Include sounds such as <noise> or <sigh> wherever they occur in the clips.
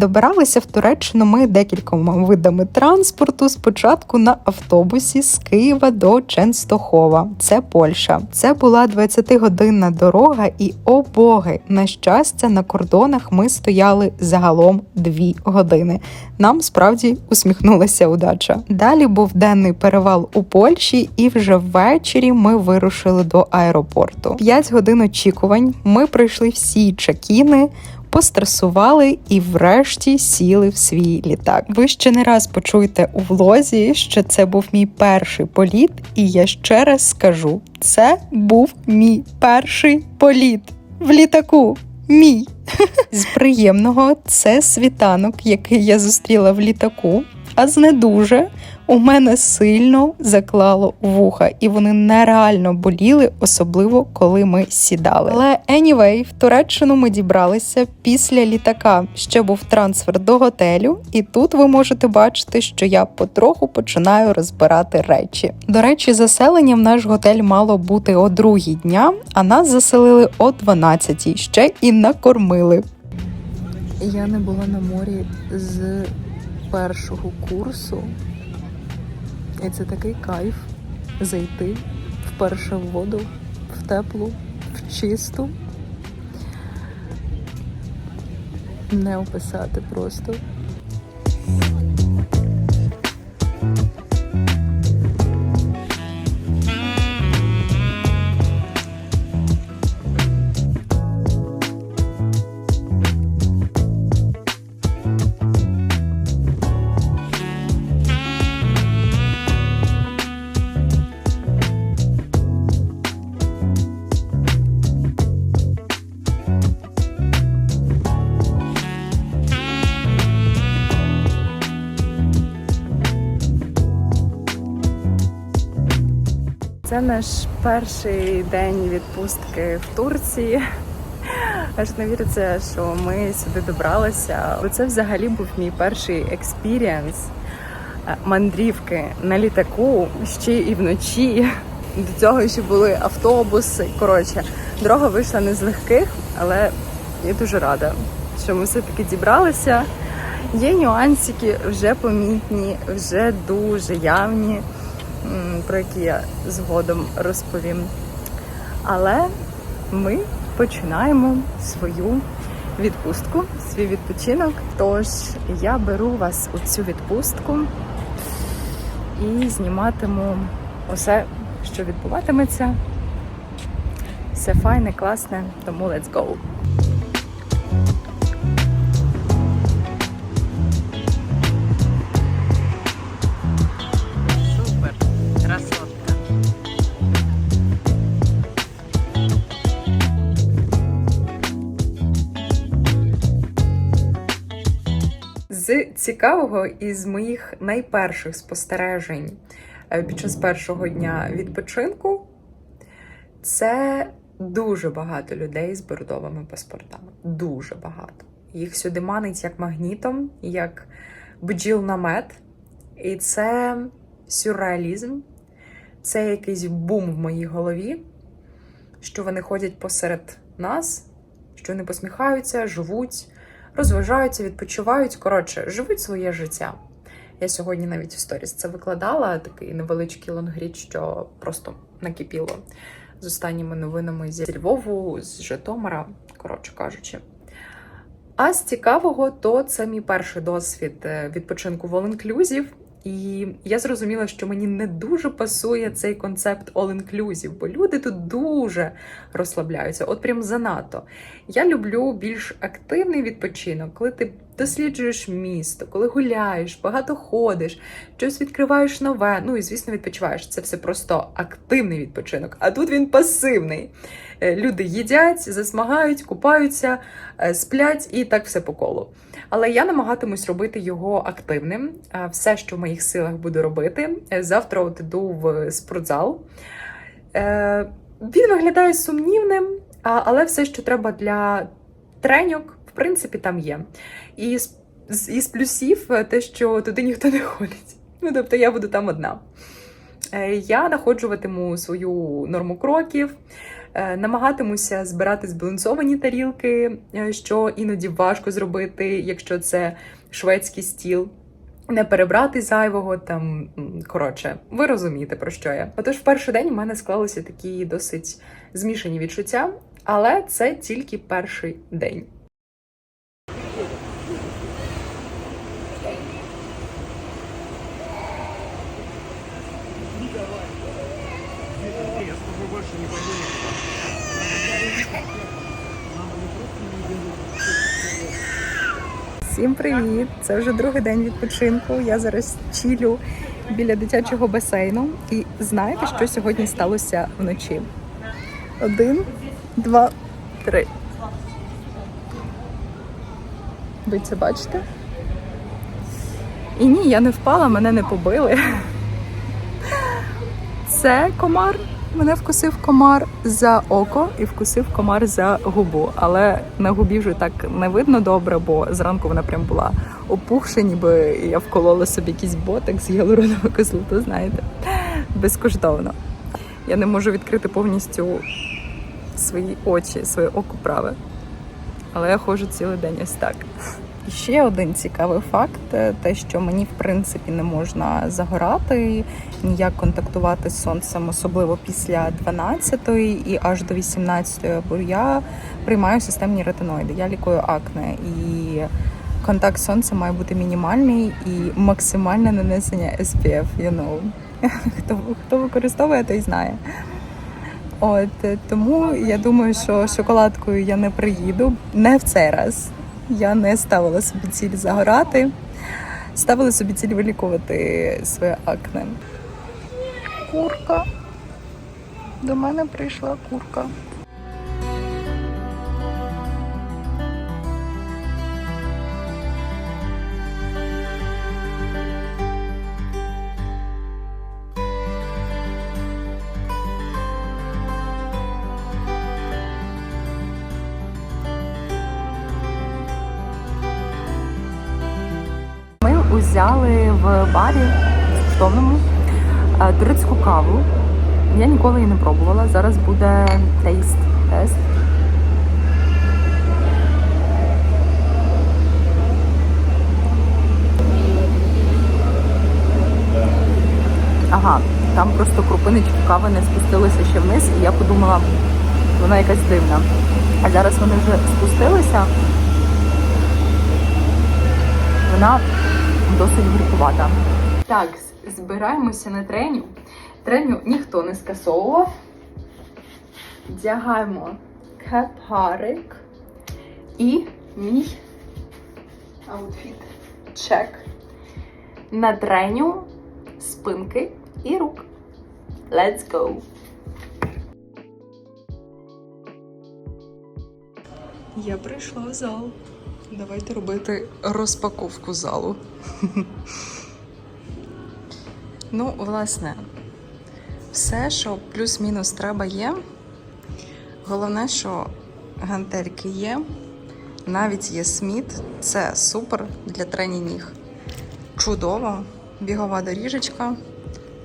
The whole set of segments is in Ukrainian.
Добиралися в Туреччину ми декількома видами транспорту. Спочатку на автобусі з Києва до Ченстохова. Це Польща. Це була 20-годинна дорога, і о боги, на щастя, на кордонах ми стояли загалом 2 години. Нам справді усміхнулася удача. Далі був денний перевал у Польщі, і вже ввечері ми вирушили до аеропорту. 5 годин очікувань. Ми пройшли всі чекіни. Постресували і врешті сіли в свій літак. Ви ще не раз почуєте у влозі, що це був мій перший політ, і я ще раз скажу: це був мій перший політ в літаку. Мій <laughs> з приємного це світанок, який я зустріла в літаку. А з не у мене сильно заклало вуха, і вони нереально боліли, особливо коли ми сідали. Але anyway, в Туреччину ми дібралися після літака. Ще був трансфер до готелю, і тут ви можете бачити, що я потроху починаю розбирати речі. До речі, заселення в наш готель мало бути о другій дня, а нас заселили о 12 ще і накормили. Я не була на морі з першого курсу. І це такий кайф зайти вперше в воду, в теплу, в чисту. Не описати просто. Це наш перший день відпустки в Турції. Аж не віриться, що ми сюди добралися. Це взагалі був мій перший експірієнс е, мандрівки на літаку ще і вночі. До цього ще були автобуси. Коротше, дорога вийшла не з легких, але я дуже рада, що ми все-таки дібралися. Є нюансики вже помітні, вже дуже явні про які я згодом розповім. Але ми починаємо свою відпустку, свій відпочинок. Тож я беру вас у цю відпустку і зніматиму усе, що відбуватиметься. Все файне, класне, тому let's go! Цікавого із моїх найперших спостережень е, під час першого дня відпочинку це дуже багато людей з бордовими паспортами. Дуже багато. Їх сюди манить як магнітом, як бджіл на мед. І це сюрреалізм, це якийсь бум в моїй голові, що вони ходять посеред нас, що вони посміхаються, живуть, розважаються, відпочивають. Коротше, живуть своє життя. Я сьогодні навіть в сторіс це викладала, такий невеличкий лонгрід, що просто накипіло з останніми новинами зі Львову, з Житомира, коротше кажучи. А з цікавого, то це мій перший досвід е, відпочинку в all-inclusive. І я зрозуміла, що мені не дуже пасує цей концепт all-inclusive, бо люди тут дуже розслабляються, от прям занадто. Я люблю більш активний відпочинок, коли ти досліджуєш місто, коли гуляєш, багато ходиш, щось відкриваєш нове. Ну і звісно, відпочиваєш. Це все просто активний відпочинок. А тут він пасивний. Е, Люди їдять, засмагають, купаються, е, сплять і так все по колу. Але я намагатимусь робити його активним. Е, Все, що в моїх силах буду робити. Завтра от іду в спортзал. Він виглядає сумнівним, але все, що треба для треньок, в принципі, там є. І з, із плюсів е, те, що туди ніхто не ходить. Ну, тобто я буду там одна. Е, Я находжуватиму свою норму кроків. Е, Намагатимуся збирати збалансовані тарілки, що іноді важко зробити, якщо це шведський стіл. Не перебрати зайвого там коротше, ви розумієте про що я. Отож, в перший день у мене склалися такі досить змішані відчуття, але це тільки перший день. Всім привіт! Це вже другий день відпочинку. Я зараз чілю біля дитячого басейну. І знаєте, що сьогодні сталося вночі? Один, два, три. Ви це бачите? І ні, я не впала, мене не побили. Це комар. Мене вкусив комар за око і вкусив комар за губу. Але на губі вже так не видно добре, бо зранку вона прям була опухша, ніби я вколола собі якийсь ботекс з гіалуроновою кислоту, знаєте, безкоштовно. Я не можу відкрити повністю свої очі, своє око праве. Але я ходжу цілий день ось так. Ще один цікавий факт: е, те, що мені в принципі не можна загорати, ніяк контактувати з сонцем, особливо після 12-ї і аж до 18-ї, бо я приймаю системні ретиноїди. Я лікую акне і контакт з сонцем має бути мінімальний і максимальне нанесення SPF, you know. <laughs> Хто, хто використовує, той знає. От е, тому я думаю, що шоколадкою я не приїду не в цей раз. Я не ставила собі ціль загорати, ставила собі ціль вилікувати своє акне. Курка. До мене прийшла курка. Ми узяли в барі безкоштовному е, турецьку каву. Я ніколи її не пробувала. Зараз буде тейст тест. Ага, там просто крупиночки кави не спустилися ще вниз, і я подумала, вона якась дивна. А зараз вони вже спустилися. Вона досить гіркувата. Так, збираємося на треню. Треню ніхто не скасовував. Вдягаємо кепарик і мій аутфіт чек на треню спинки і рук. Let's go! Я прийшла в зал. Давайте робити розпаковку залу. <laughs> ну, власне, все, що плюс-мінус треба є. Головне, що гантельки є. Навіть є сміт. Це супер для трені ніг. Чудово. Бігова доріжечка,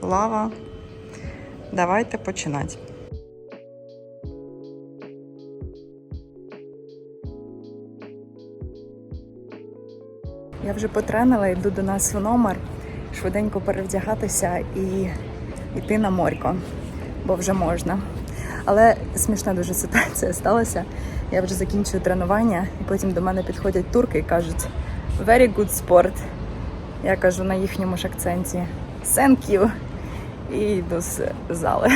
лава. Давайте починати. Я вже потренила, йду до нас в номер, швиденько перевдягатися і йти на морько, бо вже можна. Але смішна дуже ситуація сталася. Я вже закінчую тренування, і потім до мене підходять турки і кажуть very good sport. Я кажу на їхньому ж акценті thank you. І йду з зали.